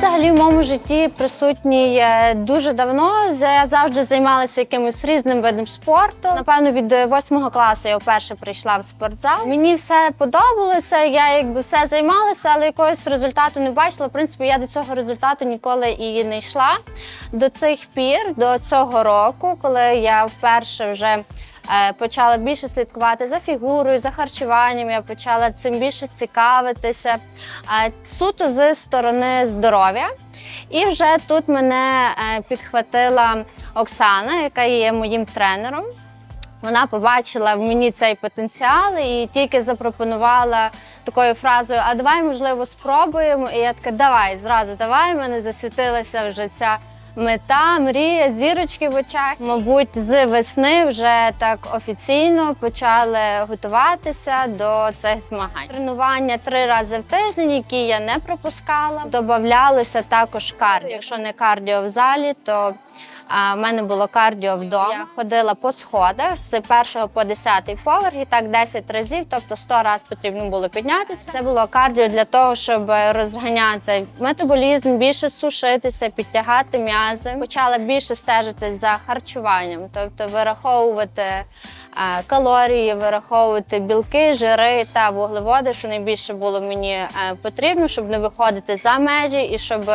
взагалі в моєму житті присутній е, дуже давно. Я завжди займалася якимось різним видом спорту. Напевно, від е, восьмого класу я вперше прийшла в спортзал. Мені все подобалося. Я якби все займалася, але якогось результату не бачила. В принципі, я до цього результату ніколи і не йшла. До цих пір, до цього року, коли я вперше вже почала більше слідкувати за фігурою, за харчуванням, я почала цим більше цікавитися е, суто з сторони здоров'я. І вже тут мене е, підхватила Оксана, яка є моїм тренером. Вона побачила в мені цей потенціал і тільки запропонувала такою фразою: А давай, можливо, спробуємо. І я така, давай, зразу давай. В мене засвітилася вже ця мета, мрія, зірочки в очах. Мабуть, з весни вже так офіційно почали готуватися до цих змагань. Тренування три рази в тиждень, які я не пропускала. Добавлялося також кардіо. Якщо не кардіо в залі, то а в мене було кардіо вдома. Я ходила по сходах з першого по десятий поверх і так 10 разів, тобто 100 разів потрібно було піднятися. Це було кардіо для того, щоб розганяти метаболізм, більше сушитися, підтягати м'язи. Почала більше стежити за харчуванням, тобто вираховувати. е, Калорії, вираховувати білки, жири та вуглеводи, що найбільше було мені е, потрібно, щоб не виходити за межі і щоб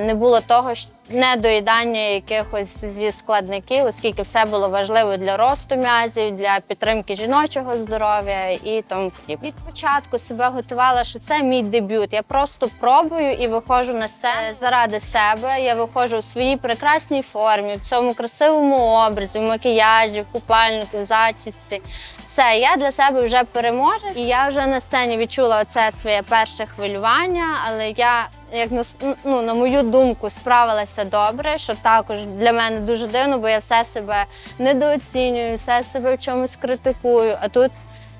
не було того ж недоїдання якихось зі складників, оскільки все було важливо для росту м'язів, для підтримки жіночого здоров'я і тому. Від початку себе готувала, що це мій дебют. Я просто пробую і виходжу на сцену заради себе. Я виходжу в своїй прекрасній формі, в цьому красивому образі, в макіяжі, в купальнику, в зачісці. Все, я для себе вже переможу. І я вже на сцені відчула оце своє перше хвилювання, але я, як на, ну, на мою думку, справилася добре, що також для мене дуже дивно, бо я все себе недооцінюю, все себе в чомусь критикую. А тут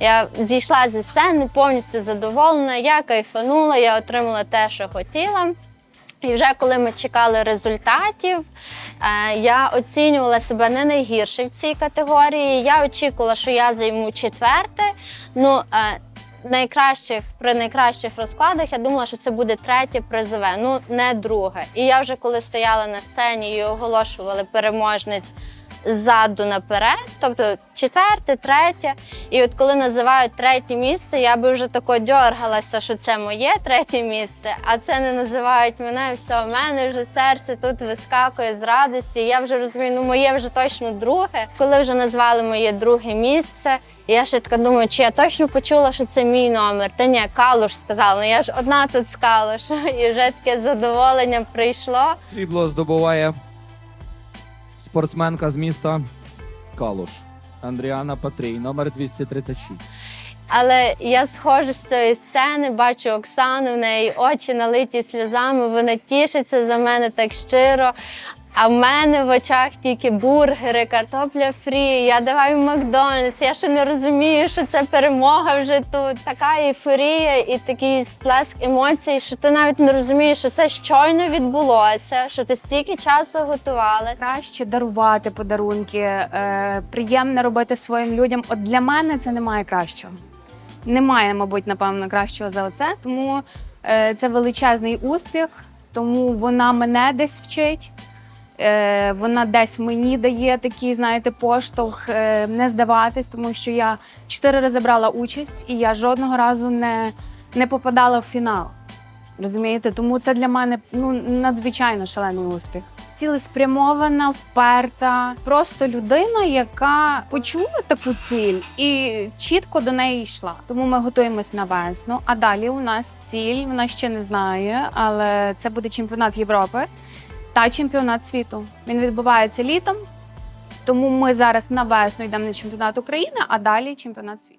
я зійшла зі сцени повністю задоволена, я кайфанула, я отримала те, що хотіла. І вже коли ми чекали результатів, е, я оцінювала себе не найгірше в цій категорії. Я очікувала, що я займу четверте. Ну, е, найкращих при найкращих розкладах я думала, що це буде третє призове, ну не друге. І я вже коли стояла на сцені і оголошували переможниць ззаду наперед, тобто четверте, третє. І от коли називають третє місце, я би вже тако дьоргалася, що це моє третє місце, а це не називають мене, все, в мене вже серце тут вискакує з радості. Я вже розумію, ну моє вже точно друге. Коли вже назвали моє друге місце. Я ще така думаю, чи я точно почула, що це мій номер. Та ні, Калуш сказала, ну я ж одна тут з Калуша. І вже таке задоволення прийшло. Срібло здобуває спортсменка з міста Калуш. Андріана Патрій, номер 236. Але я схожу з цієї сцени, бачу Оксану, в неї очі налиті сльозами, вона тішиться за мене так щиро. А в мене в очах тільки бургери, картопля фрі. Я давай Макдональдс. Я ще не розумію, що це перемога вже тут. Така ейфорія і такий сплеск емоцій, що ти навіть не розумієш, що це щойно відбулося, що ти стільки часу готувалася. Краще дарувати подарунки, е, приємно робити своїм людям. От для мене це немає кращого. Немає, мабуть, напевно, кращого за оце. Тому е, це величезний успіх, тому вона мене десь вчить. Е, вона десь мені дає такий, знаєте, поштовх е, не здаватись, тому що я чотири рази брала участь і я жодного разу не, не попадала в фінал. Розумієте? Тому це для мене ну, надзвичайно шалений успіх. Цілеспрямована, вперта, просто людина, яка почула таку ціль і чітко до неї йшла. Тому ми готуємось на весну. А далі у нас ціль, вона ще не знає, але це буде чемпіонат Європи та чемпіонат світу. Він відбувається літом. Тому ми зараз на весну йдемо на чемпіонат України, а далі чемпіонат світу.